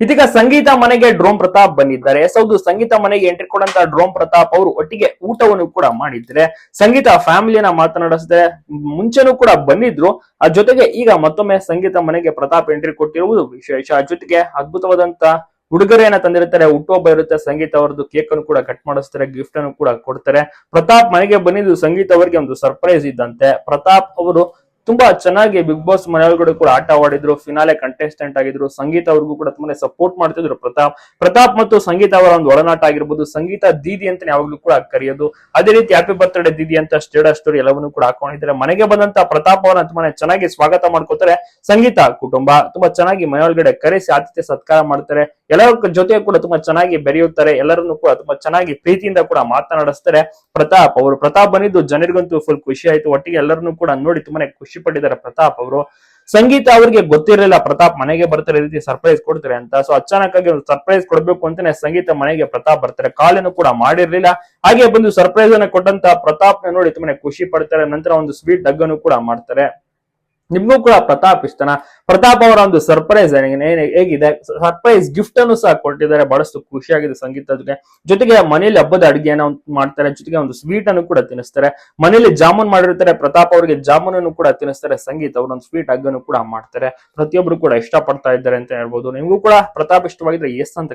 ಇದೀಗ ಸಂಗೀತ ಮನೆಗೆ ಡ್ರೋಮ್ ಪ್ರತಾಪ್ ಬಂದಿದ್ದಾರೆ. ಎಸ್ ಸಂಗೀತ ಮನೆಗೆ ಎಂಟ್ರಿ ಕೊಡಂತ ಡ್ರೋಮ್ ಪ್ರತಾಪ್ ಅವರು ಒಟ್ಟಿಗೆ ಊಟವನ್ನು ಕೂಡ ಮಾಡಿದ್ರೆ ಸಂಗೀತ ಫ್ಯಾಮಿಲಿಯನ್ನ ಮಾತನಾಡಿಸಿದ್ರೆ ಮುಂಚೆನೂ ಕೂಡ ಬಂದಿದ್ರು. ಆ ಜೊತೆಗೆ ಈಗ ಮತ್ತೊಮ್ಮೆ ಸಂಗೀತ ಮನೆಗೆ ಪ್ರತಾಪ್ ಎಂಟ್ರಿ ಕೊಟ್ಟಿರುವುದು ವಿಶೇಷ. ಜೊತೆಗೆ ಅದ್ಭುತವಾದಂತ ಉಡುಗೊರೆಯನ್ನ ತಂದಿರ್ತಾರೆ ಹುಟ್ಟುಹಬ್ಬ ಇರುತ್ತೆ. ಸಂಗೀತ ಅವರದ್ದು ಕೇಕ್ ಅನ್ನು ಕೂಡ ಕಟ್ ಮಾಡಿಸ್ತಾರೆ. ಗಿಫ್ಟ್ ಅನ್ನು ಕೂಡ ಕೊಡ್ತಾರೆ. ಪ್ರತಾಪ್ ಮನೆಗೆ ಬಂದಿದ್ದು ಸಂಗೀತ ಅವರಿಗೆ ಒಂದು ಸರ್ಪ್ರೈಸ್ ಇದ್ದಂತೆ. ಪ್ರತಾಪ್ ಅವರು ತುಂಬಾ ಚೆನ್ನಾಗಿ ಬಿಗ್ ಬಾಸ್ ಮನೆಯೊಳಗಡೆ ಕೂಡ ಆಟ ಆಡಿದ್ರು ಫಿನಾಲೆ ಕಂಟೆಸ್ಟೆಂಟ್ ಆಗಿದ್ರು, ಸಂಗೀತ ಅವ್ರಿಗೂ ಕೂಡ ತುಂಬಾನೇ ಸಪೋರ್ಟ್ ಮಾಡ್ತಿದ್ರು ಪ್ರತಾಪ್. ಪ್ರತಾಪ್ ಮತ್ತು ಸಂಗೀತ ಅವರ ಒಂದು ಒಳನಾಟ ಆಗಿರ್ಬೋದು, ಸಂಗೀತ ದೀದಿ ಅಂತ ಯಾವಾಗ್ಲೂ ಕೂಡ ಕರೆಯೋದು. ಅದೇ ರೀತಿ ಹ್ಯಾಪಿ ಬರ್ತ್ಡೇ ದೀದಿ ಅಂತ ಸ್ಟೇಟಸ್ ಸ್ಟೋರಿ ಎಲ್ಲವನ್ನೂ ಕೂಡ ಹಾಕೊಂಡಿದ್ದಾರೆ. ಮನೆಗೆ ಬಂದಂತ ಪ್ರತಾಪ್ ಅವರನ್ನ ತುಂಬಾನೇ ಚೆನ್ನಾಗಿ ಸ್ವಾಗತ ಮಾಡ್ಕೋತಾರೆ ಸಂಗೀತ ಕುಟುಂಬ. ತುಂಬಾ ಚೆನ್ನಾಗಿ ಮನೆಯೊಳಗಡೆ ಕರೆಸಿ, ಆತಿಥ್ಯ ಸತ್ಕಾರ ಮಾಡ್ತಾರೆ. ಎಲ್ಲರ ಜೊತೆ ಕೂಡ ತುಂಬಾ ಚೆನ್ನಾಗಿ ಬೆರೆಯುತ್ತಾರೆ, ಎಲ್ಲರನ್ನು ಕೂಡ ತುಂಬಾ ಚೆನ್ನಾಗಿ ಪ್ರೀತಿಯಿಂದ ಕೂಡ ಮಾತನಾಡಿಸ್ತಾರೆ. ಪ್ರತಾಪ್ ಅವರು, ಪ್ರತಾಪ್ ಬಂದಿದ್ದು ಜನರಿಗಂತೂ ಫುಲ್ ಖುಷಿ ಆಯ್ತು. ಒಟ್ಟಿಗೆ ಎಲ್ಲರನ್ನು ಕೂಡ ನೋಡಿ ತುಂಬಾನೇ ಖುಷಿ ಪಟ್ಟಿದ್ದಾರೆ ಪ್ರತಾಪ್ ಅವರು. ಸಂಗೀತ ಅವರಿಗೆ ಗೊತ್ತಿರಲಿಲ್ಲ. ಪ್ರತಾಪ್ ಮನೆಗೆ ಬರ್ತಾರೆ ರೀತಿ ಸರ್ಪ್ರೈಸ್ ಕೊಡ್ತಾರೆ ಅಂತ. ಸೊ ಅಚಾನಕ್ ಆಗಿ ಒಂದು ಸರ್ಪ್ರೈಸ್ ಕೊಡ್ಬೇಕು ಅಂತಾನೆ ಸಂಗೀತ ಮನೆಗೆ ಪ್ರತಾಪ್ ಬರ್ತಾರೆ. ಕಾಲನ್ನು ಕೂಡ ಮಾಡಿರ್ಲಿಲ್ಲ. ಹಾಗೆ ಬಂದು ಸರ್ಪ್ರೈಸ್ ಅನ್ನ ಕೊಟ್ಟಂತ ಪ್ರತಾಪ್ ನೋಡಿ ತುಂಬಾನೇ ಖುಷಿ ಪಡ್ತಾರೆ. ನಂತರ ಒಂದು ಸ್ವೀಟ್ ಡಗ್ಗನ್ನು ಕೂಡ ಮಾಡ್ತಾರೆ. ನಿಮ್ಗೂ ಕೂಡ ಪ್ರತಾಪ್ ಇಷ್ಟನ? ಪ್ರತಾಪ್ ಅವರ ಒಂದು ಸರ್ಪ್ರೈಸ್ ಹೇಗಿದೆ? ಸರ್ಪ್ರೈಸ್ ಗಿಫ್ಟ್ ಅನ್ನು ಸಹ ಕೊಟ್ಟಿದ್ದಾರೆ, ಬಹಳಷ್ಟು ಖುಷಿಯಾಗಿದೆ ಸಂಗೀತ ಜೊತೆ. ಜೊತೆಗೆ ಮನೆಯಲ್ಲಿ ಹಬ್ಬದ ಅಡುಗೆಯನ್ನ ಮಾಡ್ತಾರೆ, ಜೊತೆಗೆ ಒಂದು ಸ್ವೀಟ್ ಅನ್ನು ಕೂಡ ತಿನ್ನಿಸ್ತಾರೆ. ಮನೆಯಲ್ಲಿ ಜಾಮೂನ್ ಮಾಡಿರ್ತಾರೆ, ಪ್ರತಾಪ್ ಅವರಿಗೆ ಜಾಮೂನ್ ಅನ್ನು ಕೂಡ ತಿನ್ನಿಸ್ತಾರೆ, ಸಂಗೀತ ಅವರು ಒಂದು ಸ್ವೀಟ್ ಹಗ್ಗನ್ನು ಕೂಡ ಮಾಡ್ತಾರೆ. ಪ್ರತಿಯೊಬ್ಬರು ಕೂಡ ಇಷ್ಟಪಡ್ತಾ ಇದ್ದಾರೆ ಅಂತ ಹೇಳ್ಬೋದು. ನಿಮ್ಗೂ ಕೂಡ ಪ್ರತಾಪ್ ಇಷ್ಟವಾಗಿದ್ರೆ ಎಸ್ ಅಂತ